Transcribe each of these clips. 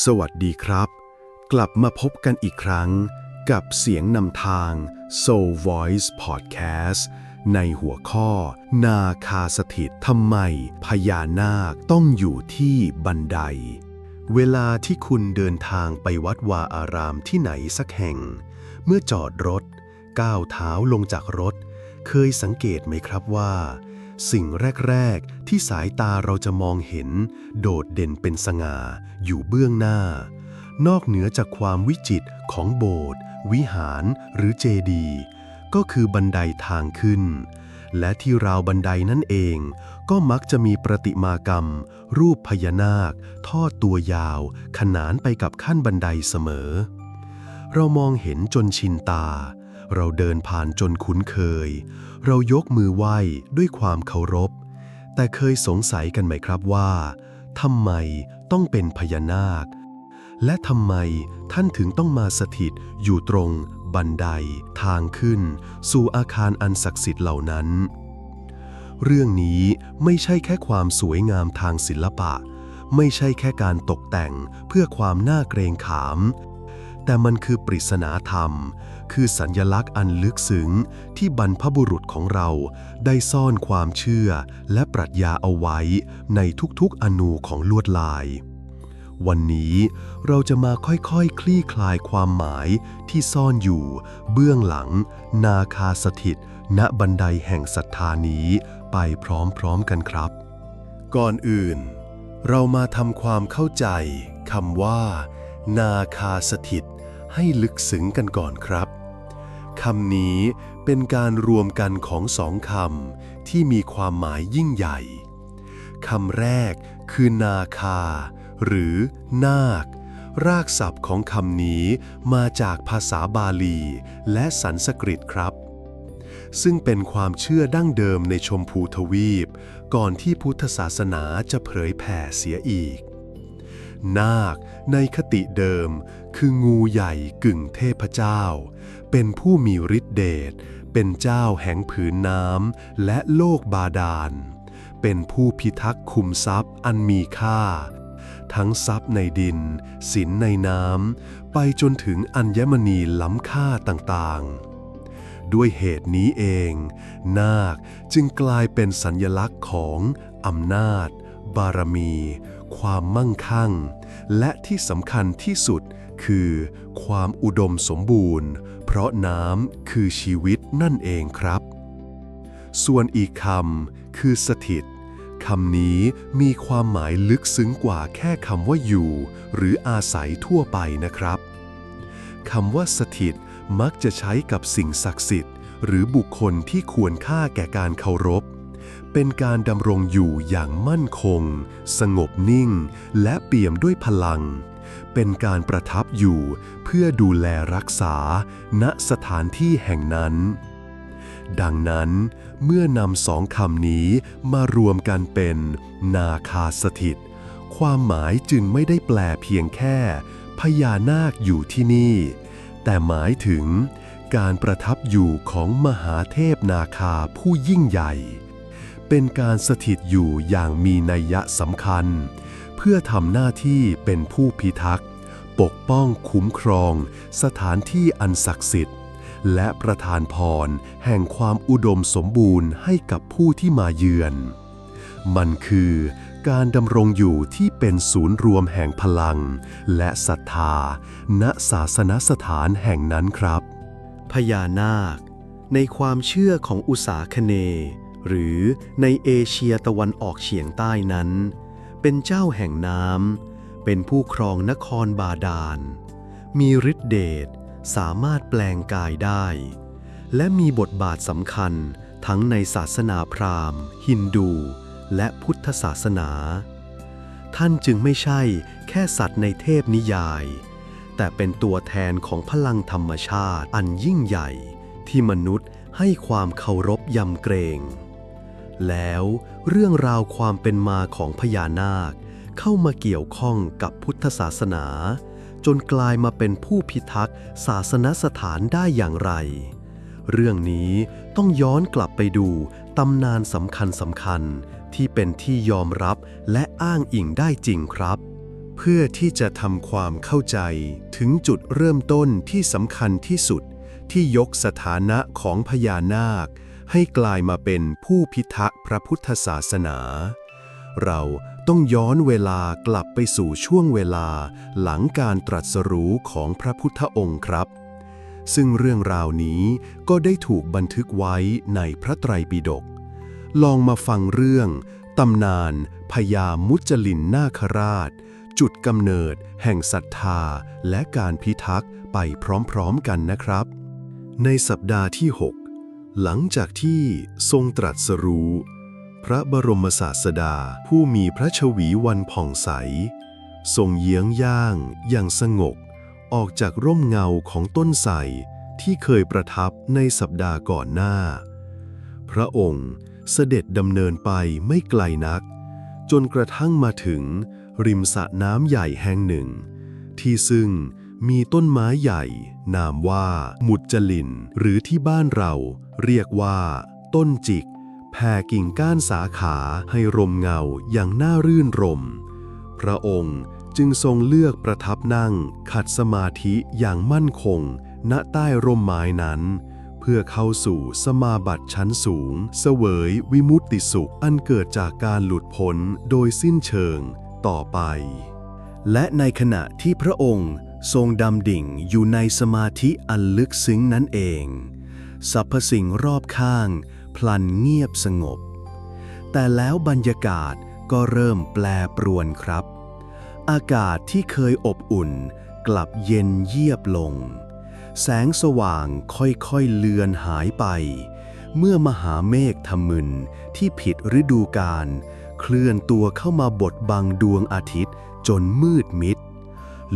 สวัสดีครับ กลับมาพบกันอีกครั้ง กับเสียงนำทาง Soul Voice Podcast ในหัวข้อ นาคาสถิตทำไมพญานาคต้องอยู่ที่บันได เวลาที่คุณเดินทางไปวัดวาอารามที่ไหนสักแห่ง เมื่อจอดรถ ก้าวเท้าลงจากรถ เคยสังเกตไหมครับว่า สิ่งแรก ๆ ที่สายตาเราจะมองเห็น โดดเด่นเป็นสง่า อยู่เบื้องหน้า นอกเหนือจากความวิจิตรของโบสถ์วิหารหรือเจดีย์ก็คือบันไดทางขึ้น และที่ราวบันไดนั่นเอง ก็มักจะมีประติมากรรม รูปพญานาค ทอดตัวยาว ขนานไปกับขั้นบันไดเสมอ เรามองเห็นจนชินตา เราเดินผ่านจนคุ้นเคย เรายกมือไหว้ด้วยความเคารพ แต่เคยสงสัยกันไหมครับว่าทำไมต้องเป็นพญานาค และทำไมท่านถึงต้องมาสถิตอยู่ตรงบันไดทางขึ้น สู่อาคารอันศักดิ์สิทธิ์เหล่านั้น เรื่องนี้ไม่ใช่แค่ความสวยงามทางศิลปะ ไม่ใช่แค่การตกแต่งเพื่อความน่าเกรงขาม แต่มันคือปริศนาธรรม คือสัญญลักษณ์อันลึกซึ้งที่บรรพบุรุษของเรา ได้ซ่อนความเชื่อและปรัชญาเอาไว้ในทุกๆอนูของลวดลาย วันนี้เราจะมาค่อยๆคคลี่คลายความหมายที่ซ่อนอยู่ เบื้องหลัง นาคาสถิต ณบันไดแห่งศรัทธานี้ไปพร้อมๆกันครับ ก่อนอื่น เรามาทำความเข้าใจคำว่า นาคาสถิตให้ลึกซึ้งกันก่อนครับ คำนี้เป็นการรวมกันของสองคำที่มีความหมายยิ่งใหญ่คำแรกคือนาคา หรือนาค รากศัพท์ของคำนี้มาจากภาษาบาลี และสันสกฤตครับ ซึ่งเป็นความเชื่อดั้งเดิมในชมพูทวีป ก่อนที่พุทธศาสนาจะเผยแผ่เสียอีก นาค ในคติเดิม คืองูใหญ่กึ่งเทพเจ้า เป็นผู้มีฤทธิเดช เป็นเจ้าแห่งผืนน้ำและโลกบาดาล เป็นผู้พิทักษ์คุมทรัพย์อันมีค่า ทั้งทรัพย์ในดิน สินในน้ำ ไปจนถึงอัญมณีล้ำค่าต่างๆด้วยเหตุนี้เอง นาคจึงกลายเป็นสัญญลักษณ์ของอำนาจ บารมี ความมั่งคั่ง และที่สำคัญที่สุด คือความอุดมสมบูรณ์ เพราะน้ำคือชีวิตนั่นเองครับ ส่วนอีกคำคือสถิตคำนี้มีความหมายลึกซึ้งกว่าแค่คำว่าอยู่ หรืออาศัยทั่วไปนะครับคำว่าสถิตมักจะใช้กับสิ่งศักดิ์สิทธิ์ หรือบุคคลที่ควรค่าแก่การเคารพ เป็นการดำรงอยู่อย่างมั่นคง สงบนิ่ง และเปี่ยมด้วยพลัง เป็นการประทับอยู่เพื่อดูแลรักษา ณสถานที่แห่งนั้น ดังนั้นเมื่อนำสองคำนี้มารวมกันเป็นนาคาสถิต ความหมายจึงไม่ได้แปลเพียงแค่ พญานาคอยู่ที่นี่ แต่หมายถึงการประทับอยู่ของมหาเทพนาคาผู้ยิ่งใหญ่ เป็นการสถิตอยู่อย่างมีนัยยะสำคัญ พื่อทำหน้าที่เป็นผู้พิทักษ์ ปกป้องคุ้มครอง สถานที่อันศักดิ์สิทธิ์ และประทานพรแห่งความอุดมสมบูรณ์ให้กับผู้ที่มาเยือน มันคือการดำรงอยู่ที่เป็นศูนย์รวมแห่งพลัง และศรัทธา ณศาสนสถานแห่งนั้นครับ พญานาค ในความเชื่อของอุษาคเนยหรือในเอเชียตะวันออกเฉียงใต้นั้น เป็นเจ้าแห่งน้ำ เป็นผู้ครองนครบาดาล มีฤทธิเดช สามารถแปลงกายได้ และมีบทบาทสำคัญทั้งในศาสนาพราหมณ์ ฮินดู และพุทธศาสนา ท่านจึงไม่ใช่แค่สัตว์ในเทพนิยาย แต่เป็นตัวแทนของพลังธรรมชาติอันยิ่งใหญ่ ที่มนุษย์ให้ความเคารพยำเกรง แล้วเรื่องราวความเป็นมาของพญานาค เข้ามาเกี่ยวข้องกับพุทธศาสนา จนกลายมาเป็นผู้พิทักษ์ศาสนสถานได้อย่างไร เรื่องนี้ต้องย้อนกลับไปดูตำนานสำคัญสำคัญที่เป็นที่ยอมรับและอ้างอิงได้จริงครับ เพื่อที่จะทำความเข้าใจถึงจุดเริ่มต้นที่สำคัญที่สุดที่ยกสถานะของพญานาค ให้กลายมาเป็นผู้พิทักษ์พระพุทธศาสนา เราต้องย้อนเวลากลับไปสู่ช่วงเวลาหลังการตรัสรู้ของพระพุทธองค์ครับ ซึ่งเรื่องราวนี้ก็ได้ถูกบันทึกไว้ในพระไตรปิฎกลองมาฟังเรื่องตำนานพญามุจลินนาคราช จุดกำเนิดแห่งศรัทธาและการพิทักษ์ไปพร้อมๆกันนะครับ ในสัปดาห์ที่ 6 หลังจากที่ทรงตรัสรู้ พระบรมศาสดาผู้มีพระชวีวันผ่องใส ทรงเยื้องย่างอย่างสงบออกจากร่มเงาของต้นไทรที่เคยประทับในสัปดาห์ก่อนหน้า พระองค์เสด็จดำเนินไปไม่ไกลนัก จนกระทั่งมาถึงริมสระน้ำใหญ่แห่งหนึ่ง ที่ซึ่ง มีต้นไม้ใหญ่ นามว่ามุดจลิน หรือที่บ้านเรา เรียกว่า ต้นจิก แผ่กิ่งก้านสาขาให้ร่มเงาอย่างน่ารื่นรม พระองค์จึงทรงเลือกประทับนั่ง ขัดสมาธิอย่างมั่นคง ณใต้ร่มไม้นั้น เพื่อเข้าสู่สมาบัติชั้นสูง เสวยวิมุตติสุขอันเกิดจากการหลุดพ้นโดยสิ้นเชิงต่อไป และในขณะที่พระองค์ ทรงดำดิ่งอยู่ในสมาธิอันลึกซึ้งนั้นเอง สรรพสิ่งรอบข้าง พลันเงียบสงบ แต่แล้วบรรยากาศก็เริ่มแปรปรวนครับ อากาศที่เคยอบอุ่น กลับเย็นเยียบลง แสงสว่างค่อยๆเลือนหายไป เมื่อมหาเมฆทมึนที่ผิดฤดูกาลเคลื่อนตัวเข้ามาบดบังดวงอาทิตย์จนมืดมิด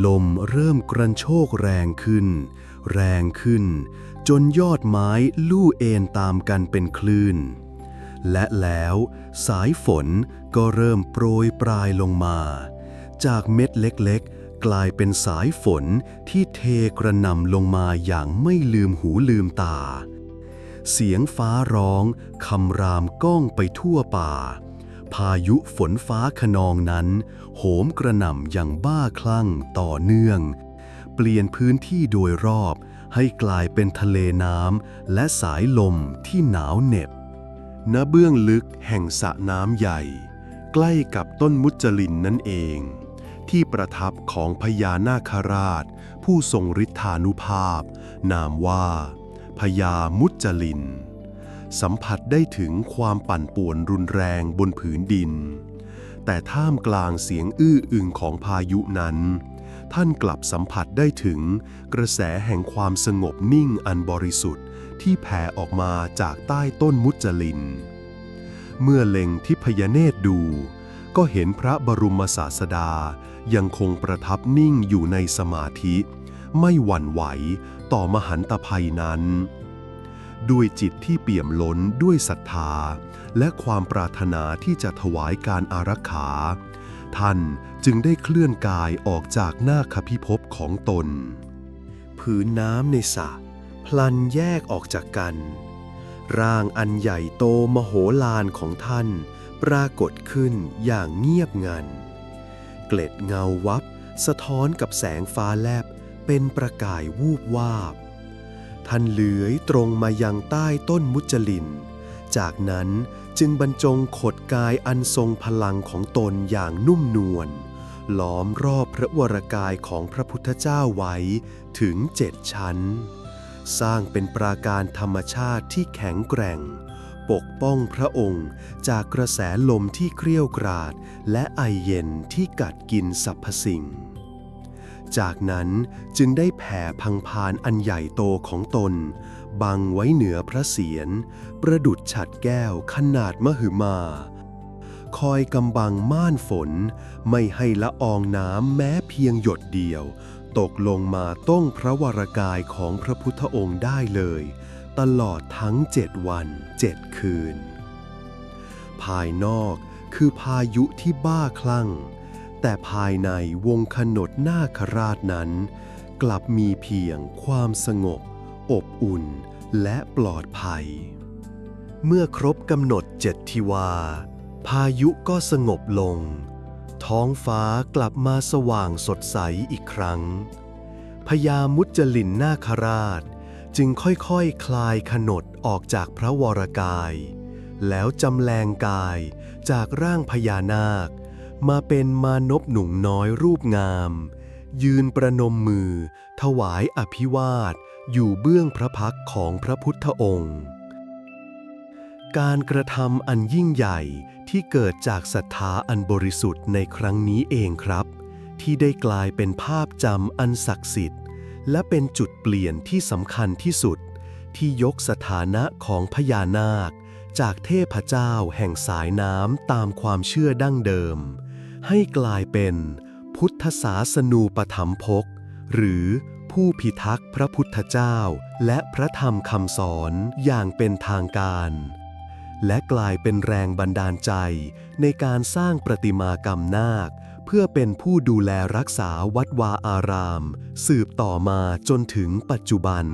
ลมเริ่มกระโชกแรงขึ้น แรงขึ้น จนยอดไม้ลู่เอ็นตามกันเป็นคลื่น และแล้วสายฝนก็เริ่มโปรยปลายลงมา จากเม็ดเล็กๆ กลายเป็นสายฝนที่เทกระหน่ำลงมาอย่างไม่ลืมหูลืมตา เสียงฟ้าร้องคำรามก้องไปทั่วป่า พายุฝนฟ้าขนองนั้น โหมกระหน่ำอย่างบ้าคลั่งต่อเนื่อง เปลี่ยนพื้นที่โดยรอบให้กลายเป็นทะเลน้ำและสายลมที่หนาวเหน็บ ณ เบื้องลึกแห่งสระน้ำใหญ่ ใกล้กับต้นมุจลินนั่นเอง ที่ประทับของพญานาคราช ผู้ทรงฤทธานุภาพ นามว่าพญามุจลิน สัมผัสได้ถึงความปั่นป่วนรุนแรงบนผืนดิน แต่ท่ามกลางเสียงอื้ออึงของพายุนั้น ท่านกลับสัมผัสได้ถึงกระแสแห่งความสงบนิ่งอันบริสุทธิ์ที่แผ่ออกมาจากใต้ต้นมุจลิน เมื่อเล็งทิพยเนตรดู ก็เห็นพระบรมศาสดายังคงประทับนิ่งอยู่ในสมาธิ ไม่หวั่นไหวต่อมหันตภัยนั้น ด้วยจิตที่เปี่ยมล้นด้วยศรัทธา และความปรารถนาที่จะถวายการอารักขา ท่านจึงได้เคลื่อนกายออกจากหน้าคพิภพของตน ผืนน้ำในสระพลันแยกออกจากกัน ร่างอันใหญ่โตมโหฬารของท่านปรากฏขึ้นอย่างเงียบงัน เกล็ดเงาวับ สะท้อนกับแสงฟ้าแลบเป็นประกายวูบวาบ ท่านเลื้อยตรงมายังใต้ต้นมุจลิน จากนั้นจึงบรรจงขดกายอันทรงพลังของตนอย่างนุ่มนวลล้อมรอบพระวรกายของพระพุทธเจ้าไว้ถึงเจ็ดชั้น สร้างเป็นปราการธรรมชาติที่แข็งแกร่ง ปกป้องพระองค์จากกระแสลมที่เกรี้ยวกราด และไอเย็นที่กัดกินสรรพสิ่ง จากนั้นจึงได้แผ่พังพานอันใหญ่โตของตน บังไว้เหนือพระเศียร ประดุดฉัดแก้วขนาดมหึมา คอยกำบังม่านฝน ไม่ให้ละอองน้ำแม้เพียงหยดเดียว ตกลงมาต้องพระวรากายของพระพุทธองค์ได้เลย ตลอดทั้งเจ็ดวันเจ็ดคืน ภายนอกคือพายุที่บ้าคลั่ง แต่ภายในวงขนดนาคราชนั้น กลับมีเพียงความสงบ อบอุ่นและปลอดภัย เมื่อครบกำหนดเจ็ดทิวา พายุก็สงบลง ท้องฟ้ากลับมาสว่างสดใสอีกครั้งพญามุจลินนาคราช จึงค่อยๆคคลายขนดออกจากพระวรกาย แล้วจำแรงกายจากร่างพญานาค มาเป็นมานพหนุ่มน้อยรูปงาม ยืนประนมมือ ถวายอภิวาท อยู่เบื้องพระพักของพระพุทธองค์ การกระทำอันยิ่งใหญ่ที่เกิดจากศรัทธาอันบริสุทธิ์ในครั้งนี้เองครับ ที่ได้กลายเป็นภาพจำอันศักดิ์สิทธิ์ และเป็นจุดเปลี่ยนที่สำคัญที่สุด ที่ยกสถานะของพญานาคจากเทพเจ้าแห่งสายน้ำตามความเชื่อดั้งเดิม ให้กลายเป็นพุทธศาสนูปถัมภก หรือผู้พิทักษ์พระพุทธเจ้า และพระธรรมคำสอนอย่างเป็นทางการ และกลายเป็นแรงบันดาลใจในการสร้างประติมากรรมนาค เพื่อเป็นผู้ดูแลรักษาวัดวาอาราม สืบต่อมาจนถึงปัจจุบัน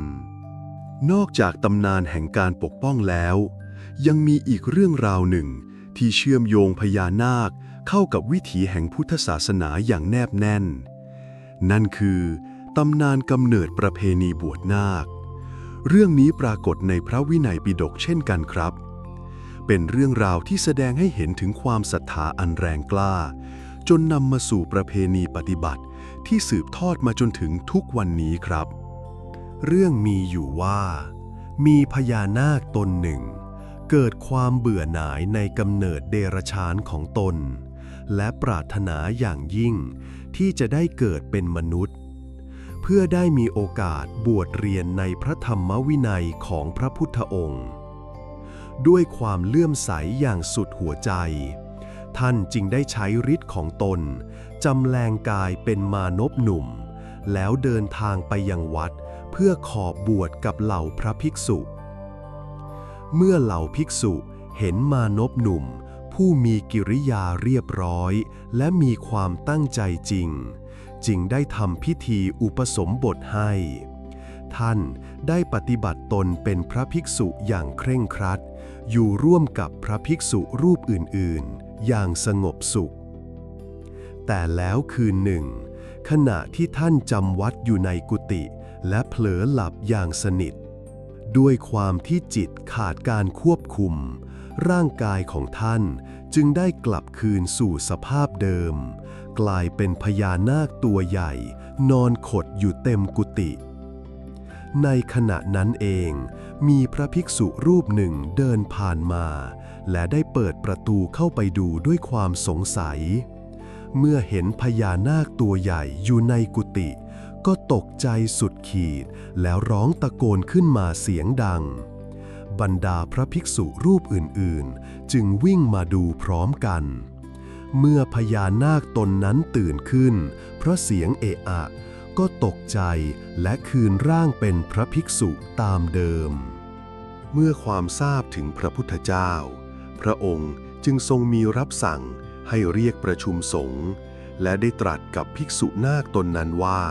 นอกจากตำนานแห่งการปกป้องแล้ว ยังมีอีกเรื่องราวหนึ่งที่เชื่อมโยงพญานาค เข้ากับวิถีแห่งพุทธศาสนาอย่างแนบแน่น นั่นคือตำนานกำเนิดประเพณีบวชนาค เรื่องนี้ปรากฏในพระวินัยปิฎกเช่นกันครับ เป็นเรื่องราวที่แสดงให้เห็นถึงความศรัทธาอันแรงกล้า จนนำมาสู่ประเพณีปฏิบัติที่สืบทอดมาจนถึงทุกวันนี้ครับ เรื่องมีอยู่ว่า มีพญานาคตนหนึ่ง เกิดความเบื่อหน่ายในกำเนิดเดรัจฉานของตน และปรารถนาอย่างยิ่ง ที่จะได้เกิดเป็นมนุษย์ เพื่อได้มีโอกาสบวชเรียนในพระธรรมวินัยของพระพุทธองค์ ด้วยความเลื่อมใสอย่างสุดหัวใจ ท่านจึงได้ใช้ฤทธิ์ของตน จำแรงกายเป็นมานพหนุ่ม แล้วเดินทางไปยังวัด เพื่อขอบบวชกับเหล่าพระภิกษุ เมื่อเหล่าภิกษุเห็นมานพหนุ่ม ผู้มีกิริยาเรียบร้อย และมีความตั้งใจจริง จึงได้ทำพิธีอุปสมบทให้ ท่านได้ปฏิบัติตนเป็นพระภิกษุอย่างเคร่งครัด อยู่ร่วมกับพระภิกษุรูปอื่นๆ อย่างสงบสุข แต่แล้วคืนหนึ่ง ขณะที่ท่านจำวัดอยู่ในกุฏิและเผลอหลับอย่างสนิท ด้วยความที่จิตขาดการควบคุม ร่างกายของท่านจึงได้กลับคืนสู่สภาพเดิม กลายเป็นพญานาคตัวใหญ่ นอนขดอยู่เต็มกุฏิในขณะนั้นเอง มีพระภิกษุรูปหนึ่งเดินผ่านมา และได้เปิดประตูเข้าไปดูด้วยความสงสัย เมื่อเห็นพญานาคตัวใหญ่อยู่ในกุฏิก็ตกใจสุดขีดแล้วร้องตะโกนขึ้นมาเสียงดัง บรรดาพระภิกษุรูปอื่นๆ จึงวิ่งมาดูพร้อมกัน เมื่อพญานาคตนนั้นตื่นขึ้น เพราะเสียงเอะอะ ก็ตกใจและคืนร่างเป็นพระภิกษุตามเดิม เมื่อความทราบถึงพระพุทธเจ้า พระองค์จึงทรงมีรับสั่งให้เรียกประชุมสงฆ์และได้ตรัสกับภิกษุนาคตนนั้นว่า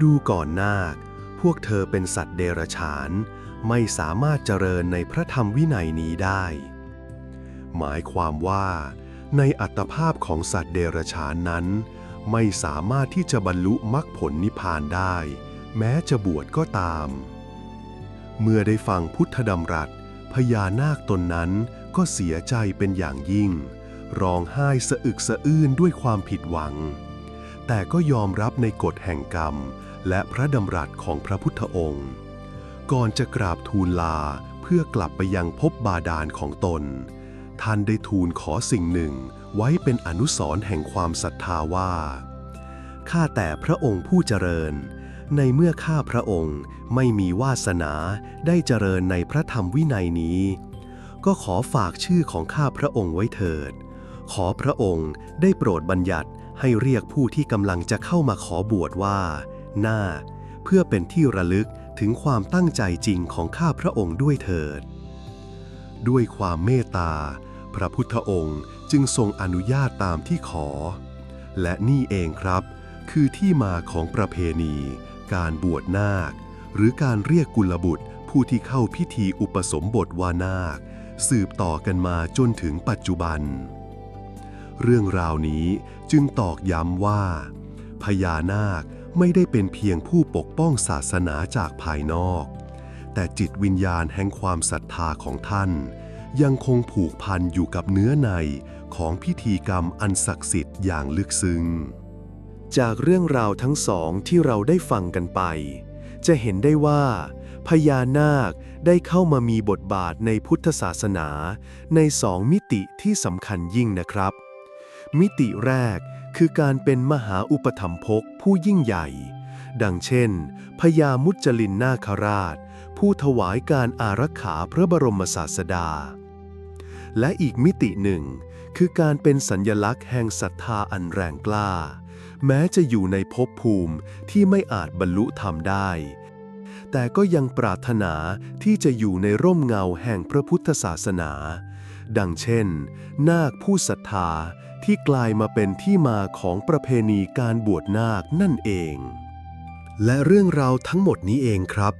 ดูก่อนนาค พวกเธอเป็นสัตว์เดรัจฉาน ไม่สามารถเจริญในพระธรรมวินัยนี้ได้ หมายความว่า ในอัตภาพของสัตว์เดรัจฉานนั้น ไม่สามารถที่จะบรรลุมรรคผลนิพพานได้ แม้จะบวชก็ตาม เมื่อได้ฟังพุทธดำรัส พญานาคตนนั้นก็เสียใจเป็นอย่างยิ่ง ร้องไห้สะอึกสะอื้นด้วยความผิดหวัง แต่ก็ยอมรับในกฎแห่งกรรม และพระดำรัสของพระพุทธองค์ ก่อนจะกราบทูลลาเพื่อกลับไปยังพบบาดาลของตน ท่านได้ทูลขอสิ่งหนึ่งไว้เป็นอนุสรณ์แห่งความศรัทธาว่า ข้าแต่พระองค์ผู้เจริญ ในเมื่อข้าพระองค์ไม่มีวาสนาได้เจริญในพระธรรมวินัยนี้ ก็ขอฝากชื่อของข้าพระองค์ไว้เถิด ขอพระองค์ได้โปรดบัญญัติให้เรียกผู้ที่กำลังจะเข้ามาขอบวชว่า หน้า เพื่อเป็นที่ระลึก ถึงความตั้งใจจริงของข้าพระองค์ด้วยเถิด ด้วยความเมตตา พระพุทธองค์จึงทรงอนุญาตตามที่ขอ และนี่เองครับ คือที่มาของประเพณี การบวชนาค หรือการเรียกกุลบุตรผู้ที่เข้าพิธีอุปสมบทวานาค สืบต่อกันมาจนถึงปัจจุบัน เรื่องราวนี้จึงตอกย้ำว่าพญานาค ไม่ได้เป็นเพียงผู้ปกป้องศาสนาจากภายนอก แต่จิตวิญญาณแห่งความศรัทธาของท่าน ยังคงผูกพันอยู่กับเนื้อในของพิธีกรรมอันศักดิ์สิทธิ์อย่างลึกซึ้ง จากเรื่องราวทั้งสองที่เราได้ฟังกันไป จะเห็นได้ว่าพญานาคได้เข้ามามีบทบาทในพุทธศาสนา ในสองมิติที่สำคัญยิ่งนะครับ มิติแรก คือการเป็นมหาอุปถัมภกผู้ยิ่งใหญ่ ดังเช่น พญามุจลินนาคราช ผู้ถวายการอารักขาพระบรมศาสดา และอีกมิติหนึ่ง คือการเป็นสัญญลักษณ์แห่งศรัทธาอันแรงกล้า แม้จะอยู่ในภพภูมิที่ไม่อาจบรรลุธรรมได้ แต่ก็ยังปรารถนาที่จะอยู่ในร่มเงาแห่งพระพุทธศาสนา ดังเช่น นาคผู้ศรัทธา ที่กลายมาเป็นที่มาของประเพณีการบวชนาคนั่นเอง และเรื่องราวทั้งหมดนี้เองครับ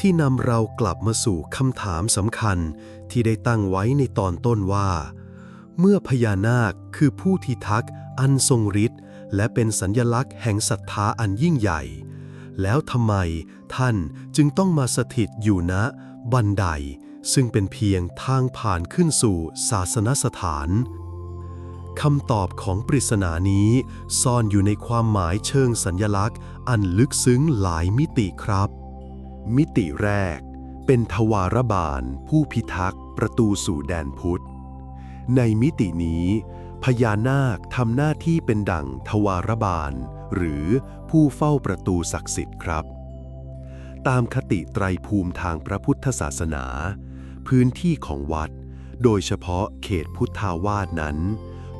ที่นำเรากลับมาสู่คำถามสำคัญที่ได้ตั้งไว้ในตอนต้นว่า เมื่อพญานาคคือผู้ที่ทักษ์อันทรงฤทธิ์และเป็นสัญญลักษณ์แห่งศรัทธาอันยิ่งใหญ่ แล้วทำไมท่านจึงต้องมาสถิตอยู่ณบันไดซึ่งเป็นเพียงทางผ่านขึ้นสู่ศาสนสถาน คำตอบของปริศนานี้ ซ่อนอยู่ในความหมายเชิงสัญญลักษณ์ อันลึกซึ้งหลายมิติครับ มิติแรก เป็นทวารบาล ผู้พิทักษ์ ประตูสู่แดนพุทธ ในมิตินี้ พญานาคทำหน้าที่เป็นดั่งทวารบาล หรือผู้เฝ้าประตูศักดิ์สิทธิ์ครับ ตามคติไตรภูมิทางพระพุทธศาสนา พื้นที่ของวัด โดยเฉพาะเขตพุทธาวาสนั้น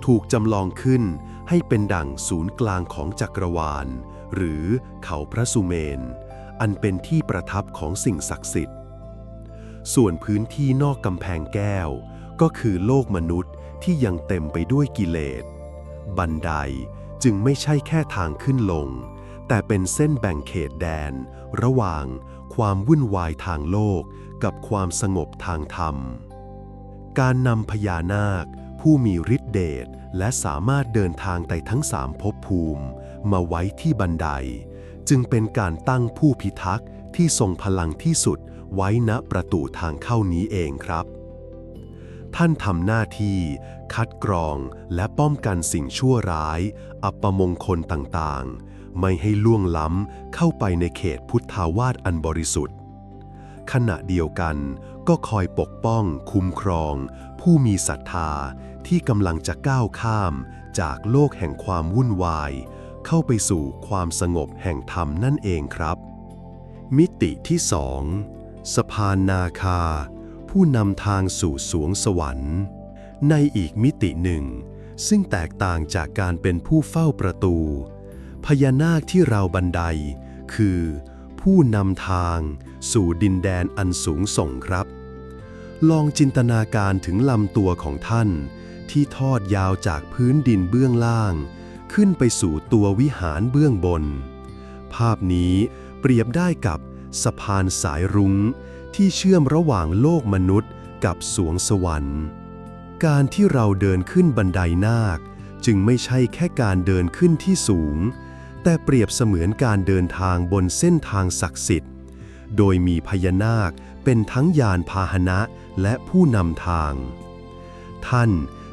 ถูกจำลองขึ้นให้เป็นดั่งศูนย์กลางของจักรวาล หรือเขาพระสุเมน อันเป็นที่ประทับของสิ่งศักดิ์สิทธิ์ ส่วนพื้นที่นอกกำแพงแก้ว ก็คือโลกมนุษย์ที่ยังเต็มไปด้วยกิเลส บันไดจึงไม่ใช่แค่ทางขึ้นลง แต่เป็นเส้นแบ่งเขตแดน ระหว่างความวุ่นวายทางโลกกับความสงบทางธรรม การนำพญานาค ผู้มีฤทธิเดชและสามารถเดินทางไปทั้งสามภพภูมิ มาไว้ที่บันได จึงเป็นการตั้งผู้พิทักษ์ที่ทรงพลังที่สุดไว้ณประตูทางเข้านี้เองครับ ท่านทำหน้าที่ คัดกรองและป้องกันสิ่งชั่วร้าย อัปมงคลต่างๆ ไม่ให้ล่วงล้ำเข้าไปในเขตพุทธาวาสอันบริสุทธิ์ ขณะเดียวกันก็คอยปกป้องคุ้มครอง ผู้มีศรัทธา ที่กำลังจะก้าวข้ามจากโลกแห่งความวุ่นวาย เข้าไปสู่ความสงบแห่งธรรมนั่นเองครับ มิติที่สองสะพานนาคา ผู้นำทางสู่สวงสวรรค์ ในอีกมิติหนึ่ง ซึ่งแตกต่างจากการเป็นผู้เฝ้าประตู พญานาคที่เราบันได คือ ผู้นำทางสู่ดินแดนอันสูงส่งครับ ลองจินตนาการถึงลำตัวของท่าน ที่ทอดยาวจากพื้นดินเบื้องล่าง ขึ้นไปสู่ตัววิหารเบื้องบน ภาพนี้เปรียบได้กับสะพานสายรุง้ง ที่เชื่อมระหว่างโลกมนุษย์กับสวงสวรรค์ การที่เราเดินขึ้นบันไดนาค จึงไม่ใช่แค่การเดินขึ้นที่สูง แต่เปรียบเสมือนการเดินทางบนเส้นทางศักดิ์สิทธิ์ โดยมีพญานาคเป็นทั้งยานพาหนะและผู้นำทาง ท่าน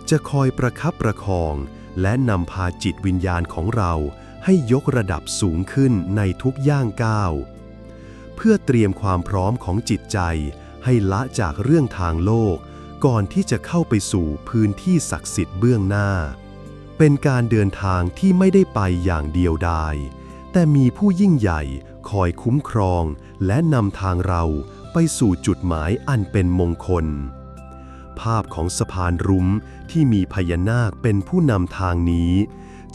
จะคอยประคับประคอง และนำพาจิตวิญญาณของเราให้ยกระดับสูงขึ้นในทุกย่างก้าว เพื่อเตรียมความพร้อมของจิตใจ ให้ละจากเรื่องทางโลก ก่อนที่จะเข้าไปสู่พื้นที่ศักดิ์สิทธิ์เบื้องหน้า เป็นการเดินทางที่ไม่ได้ไปอย่างเดียวดาย แต่มีผู้ยิ่งใหญ่คอยคุ้มครองและนำทางเราไปสู่จุดหมายอันเป็นมงคล ภาพของสะพานรุ้มที่มีพญานาคเป็นผู้นำทางนี้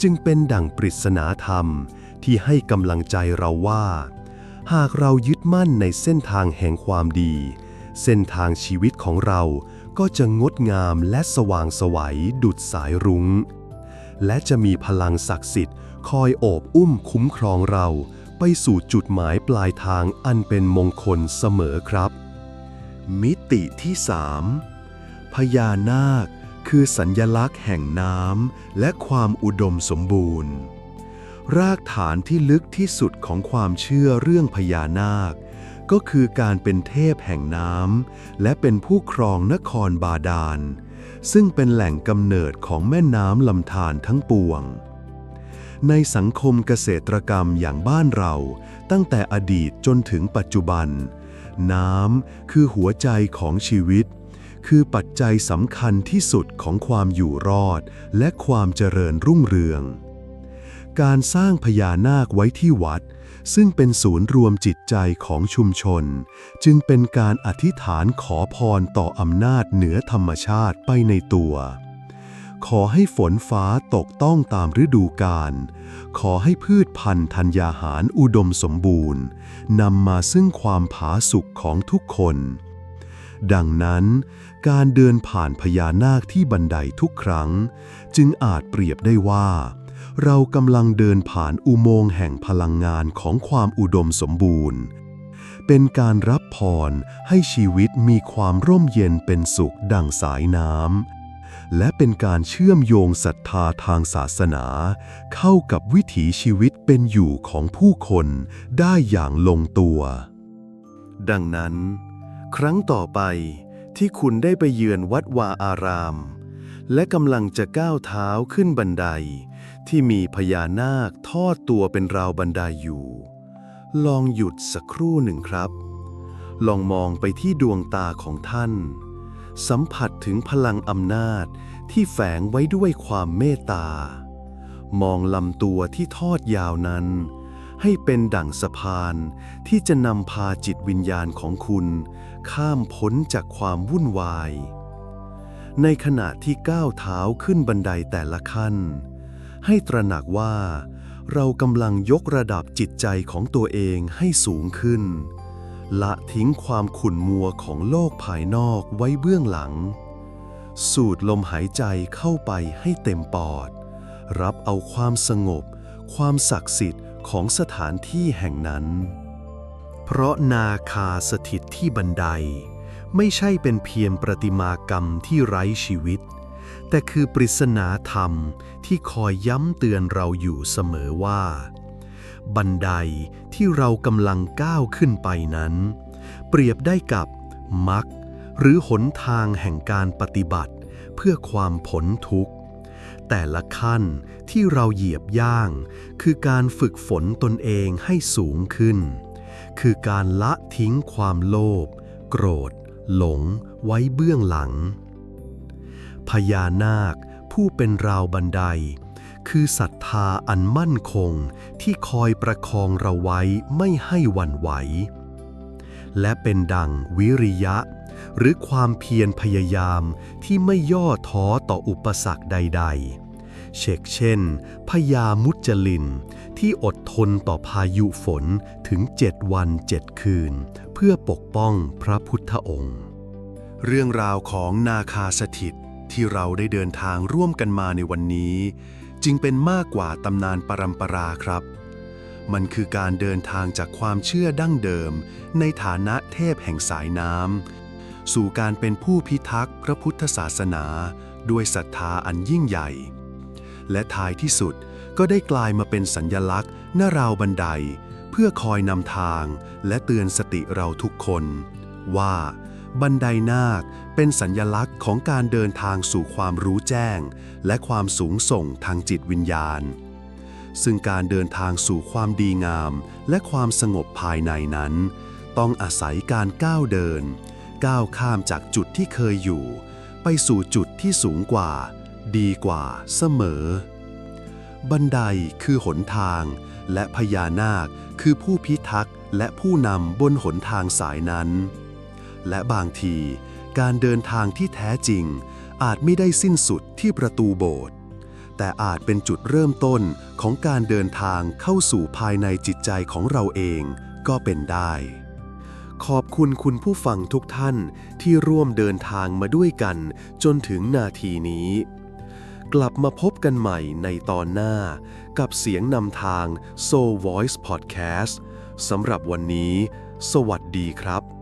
จึงเป็นดั่งปริศนาธรรมที่ให้กำลังใจเราว่า หากเรายึดมั่นในเส้นทางแห่งความดี เส้นทางชีวิตของเราก็จะงดงามและสว่างสวัยดุดสายรุง้ง และจะมีพลังศักดิ์สิทธิ์ คอยโอบอุ้มคุ้มครองเราไปสู่จุดหมายปลายทางอันเป็นมงคลเสมอครับ มิติที่สาม พญานาคคือสัญญลักษณ์แห่งน้ำและความอุดมสมบูรณ์ รากฐานที่ลึกที่สุดของความเชื่อเรื่องพญานาค ก็คือการเป็นเทพแห่งน้ำและเป็นผู้ครองนครบาดาล ซึ่งเป็นแหล่งกำเนิดของแม่น้ำลำธารทั้งปวง ในสังคมเกษตรกรรมอย่างบ้านเรา ตั้งแต่อดีตจนถึงปัจจุบัน น้ำคือหัวใจของชีวิต คือปัจจัยสำคัญที่สุดของความอยู่รอด และความเจริญรุ่งเรือง การสร้างพญานาคไว้ที่วัด ซึ่งเป็นศูนย์รวมจิตใจของชุมชน จึงเป็นการอธิษฐานขอพรต่ออำนาจเหนือธรรมชาติไปในตัว ขอให้ฝนฟ้าตกต้องตามฤดูกาลขอให้พืชพันธุ์ธัญญาหารอุดมสมบูรณ์นำมาซึ่งความผาสุกของทุกคนดังนั้น การเดินผ่านพญานาคที่บันไดทุกครั้ง จึงอาจเปรียบได้ว่า เรากำลังเดินผ่านอุโมงค์แห่งพลังงานของความอุดมสมบูรณ์ เป็นการรับพรให้ชีวิตมีความร่มเย็นเป็นสุขดั่งสายน้ำและเป็นการเชื่อมโยงศรัทธาทางศาสนา เข้ากับวิถีชีวิตเป็นอยู่ของผู้คนได้อย่างลงตัว ดังนั้น ครั้งต่อไป ที่คุณได้ไปเยือนวัดวาอาราม และกำลังจะก้าวเท้าขึ้นบันได ที่มีพญานาคทอดตัวเป็นราวบันไดอยู่ ลองหยุดสักครู่หนึ่งครับ ลองมองไปที่ดวงตาของท่าน สัมผัสถึงพลังอำนาจที่แฝงไว้ด้วยความเมตตา มองลำตัวที่ทอดยาวนั้น ให้เป็นดั่งสะพานที่จะนำพาจิตวิญญาณของคุณ ข้ามพ้นจากความวุ่นวาย ในขณะที่ก้าวเท้าขึ้นบันไดแต่ละขั้น ให้ตระหนักว่า เรากำลังยกระดับจิตใจของตัวเองให้สูงขึ้น ละทิ้งความขุ่นมัวของโลกภายนอกไว้เบื้องหลัง สูดลมหายใจเข้าไปให้เต็มปอด รับเอาความสงบ ความศักดิ์สิทธิ์ของสถานที่แห่งนั้น เพราะนาคาสถิตที่บันได ไม่ใช่เป็นเพียงประติมากรรมที่ไร้ชีวิต แต่คือปริศนาธรรมที่คอยย้ำเตือนเราอยู่เสมอว่า บันไดที่เรากำลังก้าวขึ้นไปนั้น เปรียบได้กับมรรคหรือหนทางแห่งการปฏิบัติ เพื่อความพ้นทุกข์ แต่ละขั้นที่เราเหยียบย่าง คือการฝึกฝนตนเองให้สูงขึ้น คือการละทิ้งความโลภโกรธ หลง ไว้เบื้องหลัง พญานาค ผู้เป็นราวบันได คือศรัทธาอันมั่นคงที่คอยประคองเราไว้ไม่ให้วันไหว และเป็นดังวิริยะ หรือความเพียรพยายามที่ไม่ย่อท้อต่ออุปสรรคใด ๆ เชกเช่นพญามุจลิน ที่อดทนต่อพายุฝนถึงเจ็ดวันเจ็ดคืน เพื่อปกป้องพระพุทธองค์ เรื่องราวของนาคาสถิตที่เราได้เดินทางร่วมกันมาในวันนี้ จึงเป็นมากกว่าตำนานปรัมปราครับ มันคือการเดินทางจากความเชื่อดั้งเดิม ในฐานะเทพแห่งสายน้ำสู่การเป็นผู้พิทักษ์พระพุทธศาสนา ด้วยศรัทธาอันยิ่งใหญ่ และท้ายที่สุด ก็ได้กลายมาเป็นสัญญลักษณ์หน้าราวบันได เพื่อคอยนำทางและเตือนสติเราทุกคน ว่า บันไดนาคเป็นสัญญลักษณ์ของการเดินทางสู่ความรู้แจ้ง และความสูงส่งทางจิตวิญญาณ ซึ่งการเดินทางสู่ความดีงาม และความสงบภายในนั้น ต้องอาศัยการก้าวเดิน ก้าวข้ามจากจุดที่เคยอยู่ ไปสู่จุดที่สูงกว่า ดีกว่าเสมอ บันไดคือหนทาง และพญานาคคือผู้พิทักษ์และผู้นำบนหนทางสายนั้น และบางทีการเดินทางที่แท้จริง อาจไม่ได้สิ้นสุดที่ประตูโบสถ์แต่อาจเป็นจุดเริ่มต้นของการเดินทางเข้าสู่ภายในจิตใจของเราเองก็เป็นได้ ขอบคุณคุณผู้ฟังทุกท่านที่ร่วมเดินทางมาด้วยกันจนถึงนาทีนี้ กลับมาพบกันใหม่ในตอนหน้า กับเสียงนำทาง Soul Voice Podcast สำหรับวันนี้ สวัสดีครับ